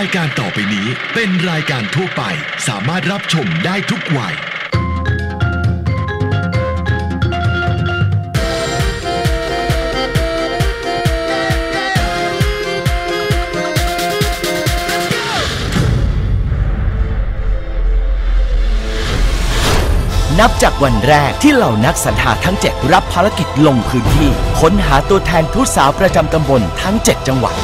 ายการต่อไปนี้เป็นรายการทั่วไปสามารถรับชมได้ทุกวัย นับจากวันแรกที่เหล่านักสรรหาทั้ง 7 รับภารกิจลงพื้นที่ ค้นหาตัวแทนทุสาวประจำตำบลทั้ง 7 จังหวัด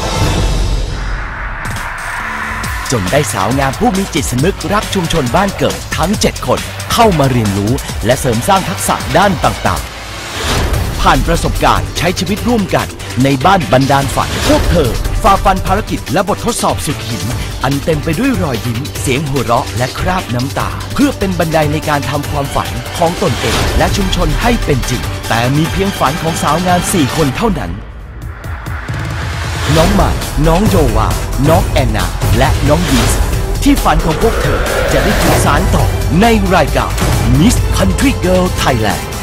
จนได้สาวงามผู้มีจิตสำนึกรักชุมชนบ้านเกิดทั้ง 7 คนเข้ามาเรียนรู้ และเสริมสร้างทักษะด้านต่างๆ ผ่านประสบการณ์ใช้ชีวิตร่วมกัน ในบ้านบรรดาลฝันพวกเธอฝ่าฟันภารกิจและบททดสอบสุดหิน อันเต็มไปด้วยรอยยิ้ม เสียงหัวเราะและคราบน้ำตา เพื่อเป็นบันไดในการทำความฝันของตนเองและชุมชนให้เป็นจริง แต่มีเพียงฝันของสาวงาม4คนเท่านั้น น้องใหม่ น้องโยวา น้องแอนนา และน้องยีสที่ฝันของพวกเธอจะได้ถูกสารต่อในรายการ Miss Country Girl Thailand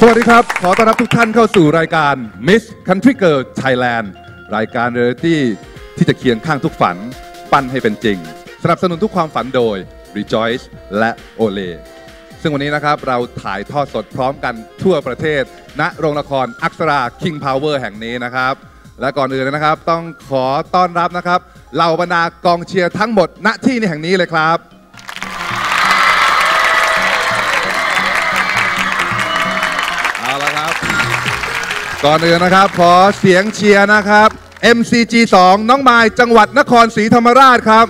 สวัสดีครับ ขอต้อนรับทุกท่านเข้าสู่รายการ Miss Country Girl Thailand รายการเรียลิตี้ที่จะเคียงข้างทุกฝัน ปั้นให้เป็นจริง สนับสนุนทุกความฝันโดย Rejoice และ Olay ซึ่งวันนี้นะครับเราถ่ายทอดสดพร้อมกันทั่วประเทศ ณโรงละครอักษรา King Power แห่งนี้นะครับ และก่อนอื่นนะครับ ต้องขอต้อนรับนะครับเหล่าบรรดากองเชียร์ทั้งหมดณที่ในแห่งนี้เลยครับ ก่อนอื่นนะครับ ขอเสียงเชียร์นะครับ MCG 2 น้องไม้จังหวัดนครศรีธรรมราชครับ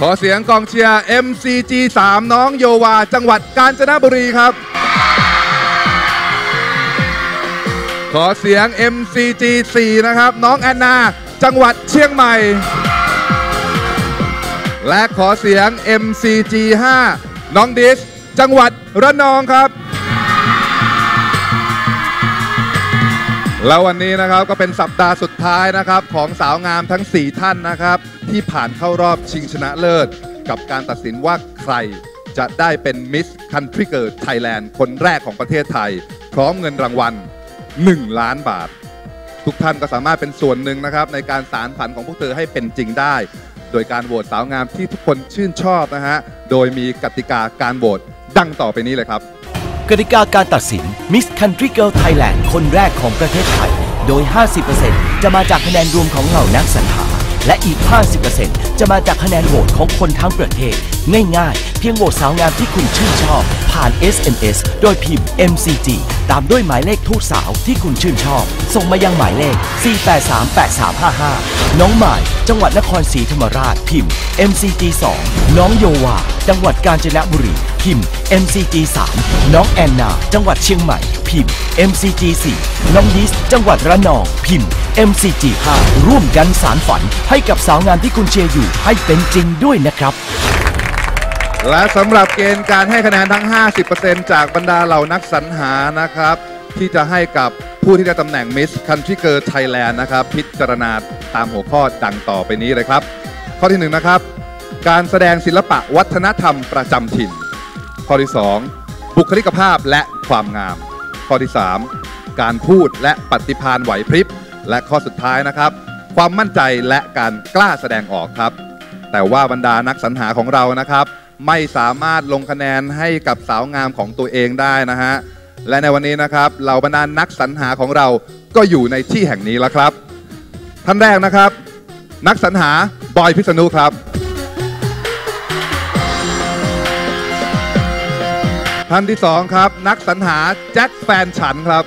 ขอเสียงกองเชียร์ MCG 3 น้องโยวา จังหวัดกาญจนบุรีครับ ขอเสียง MCG 4 นะครับ น้องแอนนา จังหวัดเชียงใหม่ และขอเสียง MCG 5 น้องดิส จังหวัดระนองครับ แล้ววันนี้นะครับก็เป็นสัปดาห์สุดท้ายนะครับของสาวงามทั้ง 4 ท่านนะครับ ที่ผ่านเข้ารอบชิงชนะเลิศ กับการตัดสินว่าใครจะได้เป็น Miss Country Girl Thailand คนแรกของประเทศไทย พร้อมเงินรางวัล 1 ล้านบาท ทุกท่านก็สามารถเป็นส่วนหนึ่งนะครับ ในการสารฝันของพวกเธอให้เป็นจริงได้ โดยการโหวตสาวงามที่ทุกคนชื่นชอบนะฮะโดยมีกติกาการโหวตดังต่อไปนี้เลยครับ กติกาการตัดสิน Miss Country Girl Thailand คนแรกของประเทศไทย โดย 50%จะมาจากคะแนนรวมของเหล่านักสรรหา และอีก 50%จะมาจากคะแนนโหวตของคนทั้งประเทศ ง่ายๆ เพียงโหวตสาวงามที่คุณชื่นชอบ ผ่าน SMS โดยพิมพ์ MCG ตามด้วยหมายเลขทูตสาวที่คุณชื่นชอบ ส่งมายังหมายเลข 4838355 น้องหมาย จังหวัดนครศรีธรรมราชพิมพ์ MCG 2 น้องโยวา จังหวัดกาญจนบุรีพิมพ์ MCG 3น้องแอนนา จังหวัดเชียงใหม่ พิมพ์ MCG 4น้องยิส จังหวัดระนอง พิมพ์ MCG 5ร่วมกันสารฝันให้กับสาวงามที่คุณเชียร์อยู่ให้เป็นจริงด้วยนะครับ และสำหรับเกณฑ์การให้คะแนนทั้ง 50%จากบรรดาเหล่านักสรรหานะครับ ที่จะให้กับผู้ที่ได้ตำแหน่ง Miss Country Girl Thailand นะครับ พิจารณาตามหัวข้อดังต่อไปนี้เลยครับ ข้อที่ 1 นะครับ การแสดงศิลปะวัฒนธรรมประจำถิ่น ข้อที่ 2 บุคลิกภาพและความงาม ข้อที่ 3 การพูดและปฏิภาณไหวพริบและข้อสุดท้ายนะครับ ความมั่นใจและการกล้าแสดงออกครับ แต่ว่าบรรดานักสรรหาของเรานะครับ ไม่สามารถลงคะแนนให้กับสาวงามของตัวเองได้นะฮะและในวันนี้นะครับเหล่าบรรดานักสรรหาของเราก็อยู่ในที่แห่งนี้แล้วครับ ท่านแรกนะครับ นักสรรหาบอยพิษณุครับ ท่านที่สองครับ นักสรรหาแจ็คแฟนฉันครับ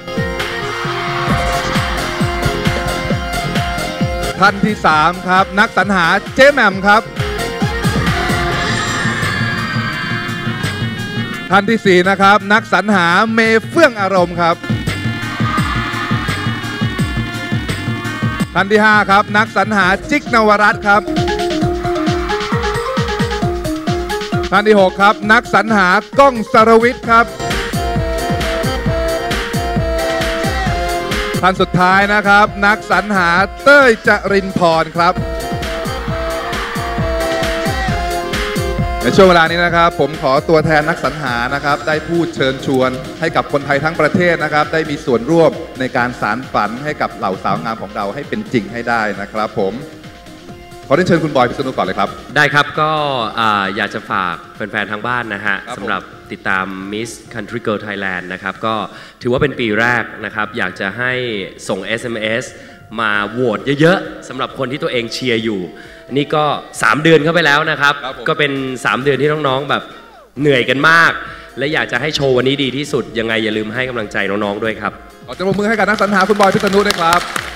ท่านที่สามครับ นักสรรหาเจ๊แหม่มครับ ท่านที่สี่นะครับ นักสรรหาเมเฟื่องอารมณ์ครับ ท่านที่ห้าครับ นักสรรหาจิกนวรัตครับ ท่านที่หกครับ นักสรรหาก้องสรวิทย์ครับ ท่านสุดท้ายนะครับ นักสรรหาเต้ยจรินพรครับ ในช่วงเวลานี้นะครับ ผมขอตัวแทนนักสรรหานะครับ ได้พูดเชิญชวน ให้กับคนไทยทั้งประเทศนะครับ ได้มีส่วนร่วมในการสารฝันให้กับเหล่าสาวงามของเราให้เป็นจริงให้ได้นะครับผม ขอเรียนเชิญคุณบอยพิษณุก่อนเลยครับ ได้ครับก็อ่าอยากจะฝากแฟนๆทางบ้านนะฮะครับผมสำหรับติดตาม Miss Country Girl Thailand นะครับ ก็ถือว่าเป็นปีแรกนะครับ อยากจะให้ส่ง SMS มาโหวตเยอะๆสำหรับคนที่ตัวเองเชียร์อยู่ นี่ก็ 3 เดือนเข้าไปแล้วนะครับครับผมก็เป็น 3 เดือนที่น้องๆแบบเหนื่อยกันมาก และอยากจะให้โชว์วันนี้ดีที่สุดยังไงอย่าลืมให้กำลังใจน้องๆด้วยครับขอเสียงปรบมือให้กับนักสรรหาคุณบอยพิษณุด้วยครับ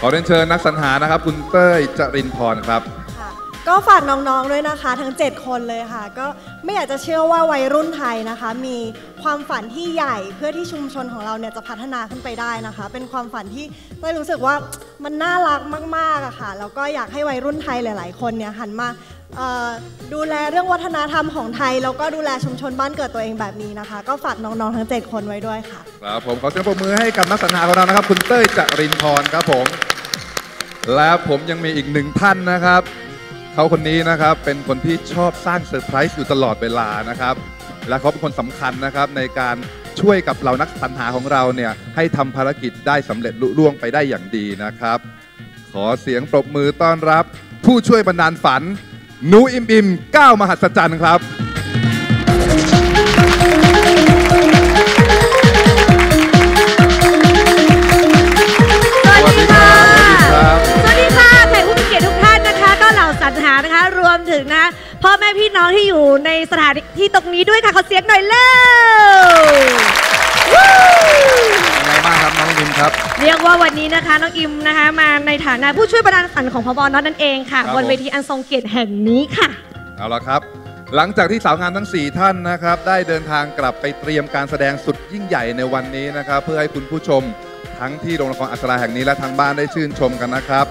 ขอเรียนเชิญนักสรรหานะครับ คุณเต้ยจรินพรครับ ค่ะก็ฝากน้องๆด้วยนะคะ ทั้ง 7 คนเลยค่ะ ก็ไม่อยากจะเชื่อว่าวัยรุ่นไทยนะคะ มีความฝันที่ใหญ่เพื่อที่ชุมชนของเราเนี่ยจะพัฒนาขึ้นไปได้นะคะ เป็นความฝันที่เต้ยรู้สึกว่ามันน่ารักมากๆอะค่ะแล้วก็อยากให้วัยรุ่นไทยหลาย ๆ คนเนี่ยหันมา ดูแลเรื่องวัฒนธรรมของไทย แล้วก็ดูแลชุมชนบ้านเกิดตัวเองแบบนี้นะคะ ก็ฝากน้องๆทั้ง 7 คนไว้ด้วยค่ะครับผมขอเสียงปรบมือให้กับนักสรรหาของเรานะครับ คุณเต้ยจรินพรครับผม และผมยังมีอีกหนึ่งท่านนะครับ เขาคนนี้นะครับเป็นคนที่ชอบสร้างเซอร์ไพรส์อยู่ตลอดเวลานะครับ และเขาเป็นคนสำคัญนะครับในการช่วยกับเรานักสรรหาของเราเนี่ยให้ทำภารกิจได้สำเร็จลุล่วงไปได้อย่างดีนะครับ ขอเสียงปรบมือต้อนรับ ผู้ช่วยบรรดาลฝัน หนูอิมอิมก้าวมหัศจรรย์ครับ สวัสดีค่ะครับสวัสดีค่ะแขกผู้มีเกียรติทุกท่านนะคะ ก็เหล่าสรรหานะคะ รวมถึงนะ พ่อแม่พี่น้องที่อยู่ในสถานที่ตรงนี้ด้วยค่ะขอเสียงหน่อยเร็ นนี้นะคะน้องอิมนะคะมาในฐานะผู้ช่วยประธานฝันของพบน็อตนั่นเองค่ะ ครับบนเวทีอันทรงเกียรติแห่งนี้ค่ะ เอาละครับ หลังจากที่สาวงามทั้ง 4 ท่านนะครับ ได้เดินทางกลับไปเตรียมการแสดงสุดยิ่งใหญ่ในวันนี้นะครับ เพื่อให้คุณผู้ชมทั้งที่โรงละครอัศราแห่งนี้และทางบ้านได้ชื่นชมกันนะครับ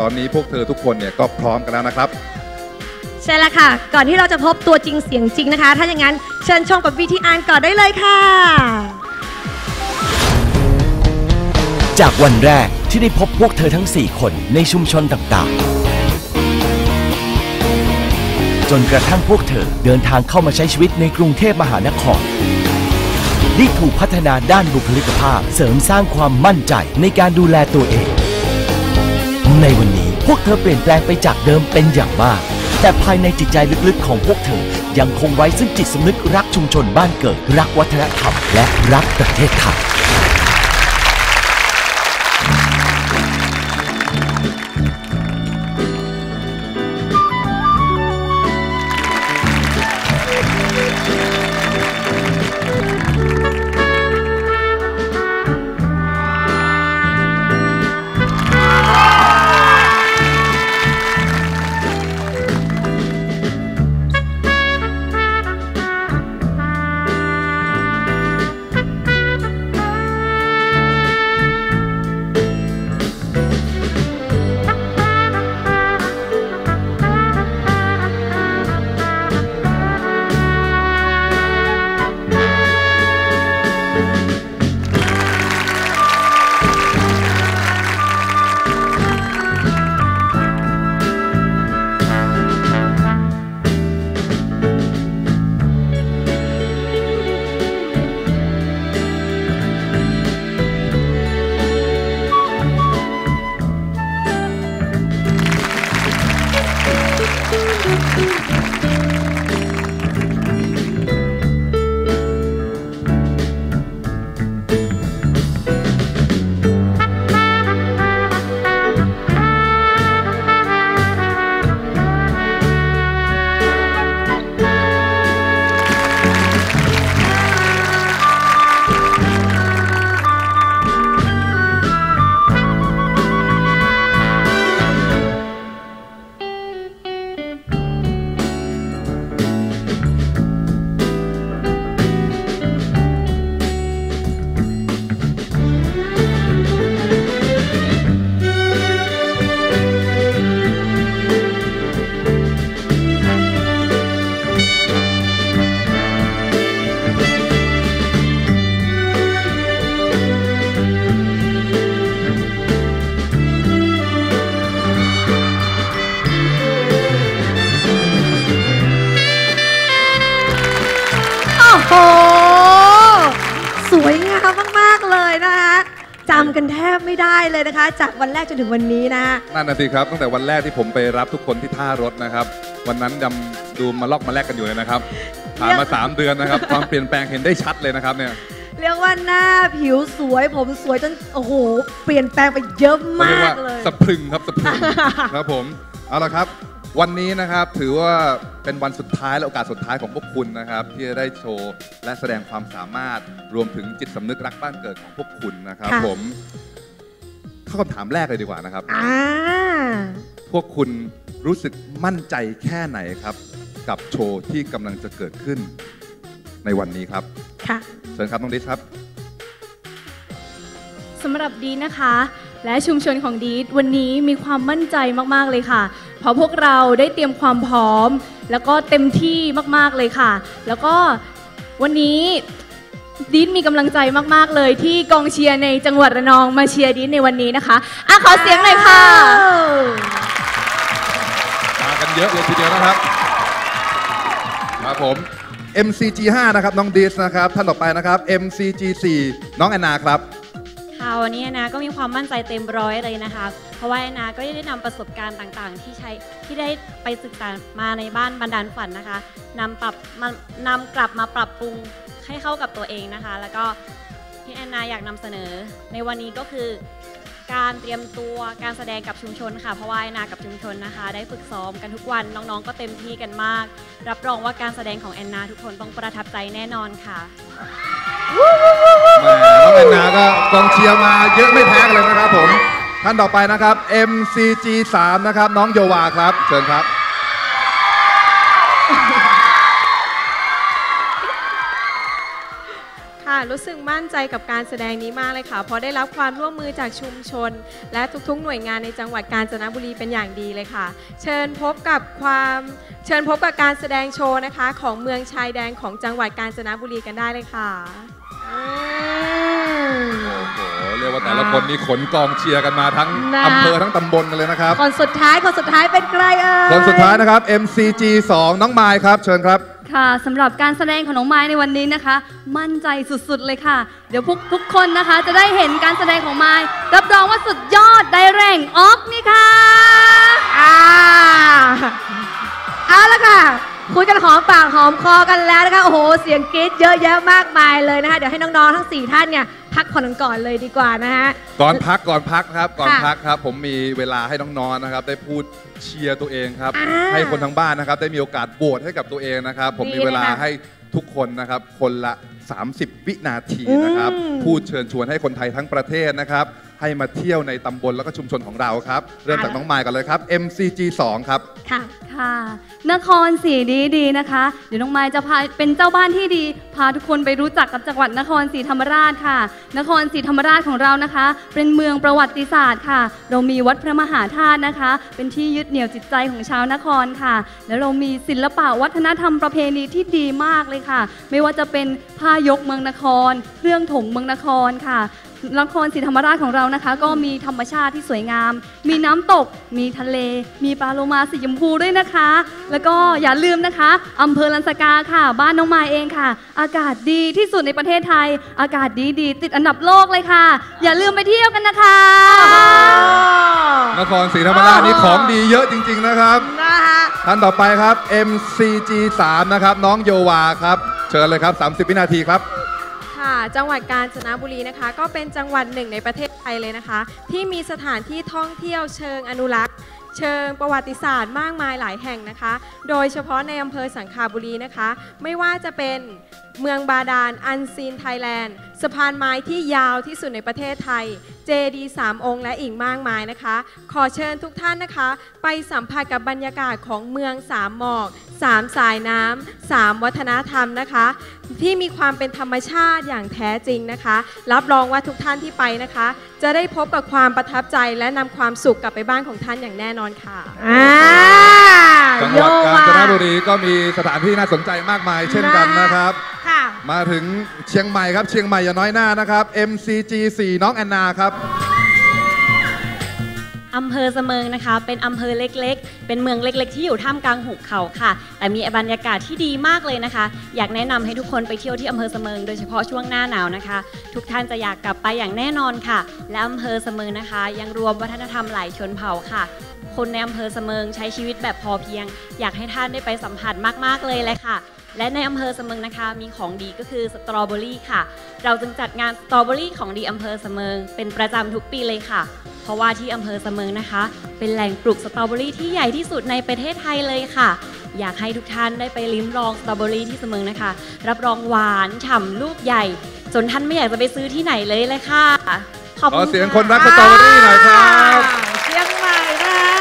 ตอนนี้พวกเธอทุกคนเนี่ยก็พร้อมกันแล้วนะครับ ใช่แล้วค่ะ ก่อนที่เราจะพบตัวจริงเสียงจริงนะคะ ถ้าอย่างนั้นเชิญชมกับ VTR ก่อนได้เลยค่ะ จากวันแรกที่ได้พบพวกเธอทั้ง 4 คนในชุมชนต่างๆ จนกระทั่งพวกเธอเดินทางเข้ามาใช้ชีวิตในกรุงเทพมหานครได้ถูกพัฒนาด้านบุคลิกภาพเสริมสร้างความมั่นใจในการดูแลตัวเอง ในวันนี้พวกเธอเปลี่ยนแปลงไปจากเดิมเป็นอย่างมาก แต่ภายในจิตใจลึกๆของพวกเธอยังคงไว้ซึ่งจิตสำนึกรักชุมชนบ้านเกิด รักวัฒนธรรม และรักประเทศไทย โห สวยงามมาก ๆ เลยนะคะจำกันแทบไม่ได้เลยนะคะ จากวันแรกจนถึงวันนี้นะนั่นนะสิครับ ตั้งแต่วันแรกที่ผมไปรับทุกคนที่ท่ารถนะครับ วันนั้นดำดูมาลอกมาแลกกันอยู่เลยนะครับผ่านมา 3 เดือนนะครับ ความเปลี่ยนแปลงเห็นได้ชัดเลยนะครับเนี่ยเรียกว่าหน้าผิวสวยผมสวยจนโอ้โห เปลี่ยนแปลงไปเยอะเรียมากว่ากเลยสะพรึงครับสะพรึงครับผมเอาละครับ วันนี้นะครับถือว่าเป็นวันสุดท้ายและโอกาสสุดท้ายของพวกคุณนะครับ ที่จะได้โชว์และแสดงความสามารถรวมถึงจิตสำนึกรักบ้านเกิดของพวกคุณนะครับค่ะ ผมเข้าคำถามแรกเลยดีกว่านะครับ อ่า พวกคุณรู้สึกมั่นใจแค่ไหนครับ กับโชว์ที่กำลังจะเกิดขึ้นในวันนี้ครับค่ะ เชิญครับน้องดิสครับ สำหรับดีนะคะ และชุมชนของดีดวันนี้มีความมั่นใจมาก ๆ เลยค่ะ เพราะพวกเราได้เตรียมความพร้อม แล้วก็เต็มที่มากๆเลยค่ะ แล้วก็วันนี้ดีดมีกำลังใจมากๆเลย ที่กองเชียร์ในจังหวัดระนองมาเชียร์ดีดในวันนี้นะคะอะขอเสียงหน่อยค่ะ มากันเยอะเลยทีเดียวนะครับ ครับผม MCG 5นะครับน้องดิสนะครับท่านต่อไปนะครับ MCG 4น้องแอนนาครับ ค่ะวันนี้แอนนาก็มีความมั่นใจเต็มร้อยเลยนะคะ เพราะว่าแอนนาก็ได้นำประสบการณ์ต่างๆ ที่ใช้ที่ได้ไปศึกษามาในบ้านบันดาลฝันนะคะนำปรับมานำกลับมาปรับปรุงให้เข้ากับตัวเองนะคะ แล้วก็ที่แอนนาอยากนำเสนอในวันนี้ก็คือ การเตรียมตัวการแสดงกับชุมชนค่ะเพราะว่าแอนนากับชุมชนนะคะ ได้ฝึกซ้อมกันทุกวันน้องๆ ก็เต็มที่กันมาก รับรองว่าการแสดงของแอนนาทุกคนต้องประทับใจแน่นอนค่ะแหมน้องแอนนาก็กองเชียร์มาเยอะไม่แพ้กันเลยนะครับผม ท่านต่อไปนะครับ MCG 3นะครับ น้องโยวาครับ เชิญครับ ค่ะ รู้สึกมั่นใจกับการแสดงนี้มากเลยค่ะ เพราะได้รับความร่วมมือจากชุมชน และทุกๆ หน่วยงานในจังหวัดกาญจนบุรีเป็นอย่างดีเลยค่ะ เชิญพบกับความเชิญพบกับการแสดงโชว์นะคะ ของเมืองชายแดนของจังหวัดกาญจนบุรีกันได้เลยค่ะ โอ้โหเรียกว่าแต่ละคนนี่ขนกองเชียร์กันมาทั้งนะ อำเภอทั้งตำบลกันเลยนะครับ คนสุดท้ายคนสุดท้ายเป็นใครเอ่ยคนสุดท้ายนะครับ MCG 2 น้องไมค์ครับ เชิญครับ ค่ะสำหรับการแสดงของน้องไม้ในวันนี้นะคะ มั่นใจสุดๆเลยค่ะ เดี๋ยวพวกทุกคนนะคะ จะได้เห็นการแสดงของไม้รับรองว่าสุดยอดได้แรงออกนี่ค่ะอ่าเอาละค่ะ คุยกันหอมปากหอมคอกันแล้วนะคะ โอ้โห เสียงกรี๊ดเยอะแยะมากมายเลยนะคะ เดี๋ยวให้น้องๆทั้ง 4 ท่านเนี่ย พักผ่อนกันก่อนเลยดีกว่านะฮะก่อนพักก่อนพักครับก่อนค่ะพักครับ ผมมีเวลาให้น้องๆนะครับ ได้พูดเชียร์ตัวเองครับอ่าให้คนทั้งบ้านนะครับ ได้มีโอกาสโหวตให้กับตัวเองนะครับ ผมมีเวลาดีเลยค่ะให้ทุกคนนะครับคนละ 30 วินาทีนะครับอืมพูดเชิญชวนให้คนไทยทั้งประเทศนะครับ ให้มาเที่ยวในตำบลแล้วก็ชุมชนของเราครับ เริ่มจากน้องไมค์กันเลยครับ MCG 2 ครับค่ะ ค่ะ นครศรีดีดีนะคะ เดี๋ยวน้องไม้จะพาเป็นเจ้าบ้านที่ดี พาทุกคนไปรู้จักกับจังหวัดนครศรีธรรมราชค่ะ นครศรีธรรมราชของเรานะคะ เป็นเมืองประวัติศาสตร์ค่ะ เรามีวัดพระมหาธาตุนะคะ เป็นที่ยึดเหนี่ยวจิตใจของชาวนครค่ะ แล้วเรามีศิลปะวัฒนธรรมประเพณีที่ดีมากเลยค่ะ ไม่ว่าจะเป็นผ้ายกเมืองนคร เครื่องถงเมืองนครค่ะ นครศรีธรรมราชของเรานะคะ ก็มีธรรมชาติที่สวยงาม มีน้ำตก มีทะเล มีปลาโลมาสีชมพูด้วยนะคะ แล้วก็อย่าลืมนะคะอำเภอลันสกาค่ะ บ้านน้องมายเองค่ะ อากาศดีที่สุดในประเทศไทย อากาศดีดีๆติดอันดับโลกเลยค่ะ อย่าลืมไปเที่ยวกันนะคะ นครศรีธรรมราชนี่ของดีเยอะจริง ๆนะครับนะคะท่านต่อไปครับ MCG 3นะครับน้องโยวาครับ เชิญเลยครับ 30 วินาทีครับ ค่ะ จังหวัดกาญจนบุรีนะคะ ก็เป็นจังหวัดหนึ่งในประเทศไทยเลยนะคะ ที่มีสถานที่ท่องเที่ยวเชิงอนุรักษ์ เชิงประวัติศาสตร์มากมายหลายแห่งนะคะ โดยเฉพาะในอำเภอสังขาบุรีนะคะ ไม่ว่าจะเป็นเมืองบาดาลอันซีนไทยแลนด์สะพานไม้ที่ยาวที่สุดในประเทศไทย จดีสามองค์และอีกมากมายนะคะ ขอเชิญทุกท่านนะคะ ไปสัมผัสกับบรรยากาศของเมืองสามหมอกสามสายน้ำสามวัฒนธรรมนะคะ ที่มีความเป็นธรรมชาติอย่างแท้จริงนะคะ รับรองว่าทุกท่านที่ไปนะคะ จะได้พบกับความประทับใจและนำความสุขกลับไปบ้านของท่านอย่างแน่นอนค่ะอ่าจังหโยวัดกาญวาจนบุรีก็มีสถานที่น่าสนใจมากมาย เช่นกันนะครับค่ะ มาถึงเชียงใหม่ครับ เชียงใหม่อย่าน้อยหน้านะครับ MCG 4น้องแอนนาครับอำเภอเสมิงนะคะ เป็นอำเภอเล็กๆ เป็นเมืองเล็กๆ ที่อยู่ท่ามกลางหุบเขาค่ะ แต่มีบรรยากาศที่ดีมากเลยนะคะ อยากแนะนำให้ทุกคนไปเที่ยวที่อำเภอเสมิง โดยเฉพาะช่วงหน้าหนาวนะคะ ทุกท่านจะอยากกลับไปอย่างแน่นอนค่ะ และอำเภอเสมิงนะคะ ยังรวมวัฒนธรรมหลายชนเผ่าค่ะ คนในอำเภอเสมิงใช้ชีวิตแบบพอเพียง อยากให้ท่านได้ไปสัมผัสมากๆเลยเลยค่ะ และในอำเภอเสมิงนะคะ มีของดีก็คือสตรอเบอรี่ค่ะ เราจึงจัดงานสตรอเบอรี่ของดีอำเภอเสมิงเป็นประจำทุกปีเลยค่ะ เพราะว่าที่อำเภอเสมิงนะคะ เป็นแหล่งปลูกสตรอเบอรี่ที่ใหญ่ที่สุดในประเทศไทยเลยค่ะ อยากให้ทุกท่านได้ไปลิ้มลองสตรอเบอรี่ที่เสมิงนะคะ รับรองหวานฉ่ำลูกใหญ่ จนท่านไม่อยากจะไปซื้อที่ไหนเลยเลยค่ะ ขอบขอคุณเสียงะคนรักสตรอเบอรี่หน่อยครับ เชียงใหม่นะคะ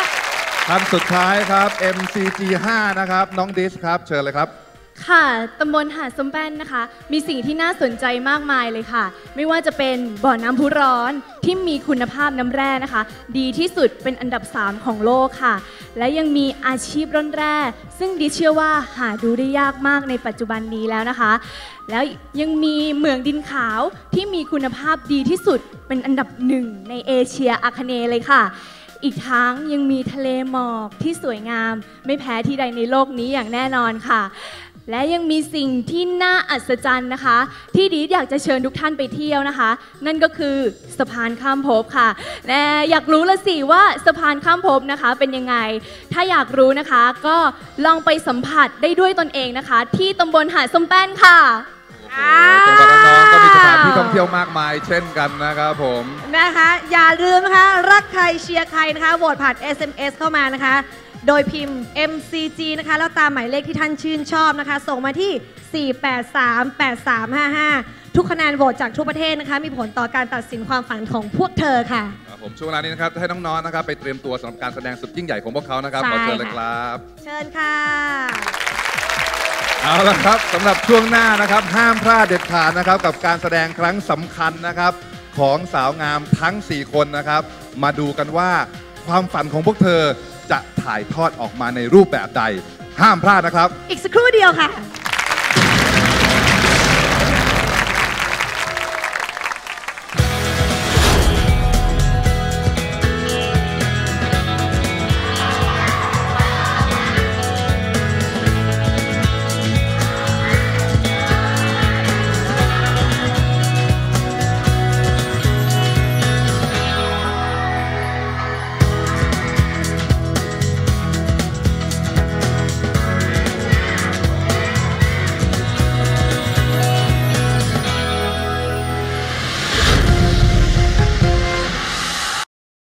ท่านสุดท้ายครับ MCG 5นะครับ น้องดิสครับ เชิญเลยครับ ค่ะ ตำบลหาดสมแป้นนะคะ มีสิ่งที่น่าสนใจมากมายเลยค่ะ ไม่ว่าจะเป็นบ่อน้ำพุร้อนที่มีคุณภาพน้ำแร่นะคะ ดีที่สุดเป็นอันดับ 3 ของโลกค่ะ และยังมีอาชีพร่อนแร่ ซึ่งดิเชื่อว่าหาดูได้ยากมากในปัจจุบันนี้แล้วนะคะ แล้วยังมีเหมืองดินขาวที่มีคุณภาพดีที่สุดเป็นอันดับหนึ่งในเอเชียอาคเนย์เลยค่ะอีกทั้งยังมีทะเลหมอกที่สวยงาม ไม่แพ้ที่ใดในโลกนี้อย่างแน่นอนค่ะ และยังมีสิ่งที่น่าอัศจรรย์นะคะ ที่ดีอยากจะเชิญทุกท่านไปเที่ยวนะคะ นั่นก็คือสะพานข้ามภพค่ะและอยากรู้ละสิว่าสะพานข้ามภพนะคะเป็นยังไง ถ้าอยากรู้นะคะ ก็ลองไปสัมผัสได้ด้วยตนเองนะคะ ที่ตำบลหาดส้มแป้นค่ะจังหวัดระนองก็มีสถานที่ท่องเที่ยวมากมาย เช่นกันนะครับผมนะคะ อย่าลืมนะคะ รักใครเชียร์ใครนะคะโหวตผ่าน SMS เข้ามานะคะ โดยพิมพ์ MCG นะคะ แล้วตามหมายเลขที่ท่านชื่นชอบนะคะ ส่งมาที่ 4838355 ทุกคะแนนโหวตจากทั่วประเทศนะคะ มีผลต่อการตัดสินความฝันของพวกเธอค่ะ ครับผมช่วงเวลานี้นะครับให้น้องๆนะครับ ไปเตรียมตัวสำหรับการแสดงสุดยิ่งใหญ่ของพวกเขานะครับใช่ขอเชิญเลยค่ะครับเชิญค่ะเอาละครับสำหรับช่วงหน้านะครับ ห้ามพลาดเด็ดขาดนะครับ กับการแสดงครั้งสำคัญนะครับ ของสาวงามทั้ง 4 คนนะครับ มาดูกันว่าความฝันของพวกเธอจะ ถ่ายทอดออกมาในรูปแบบใด ห้ามพลาดนะครับ อีกสักครู่เดียวค่ะ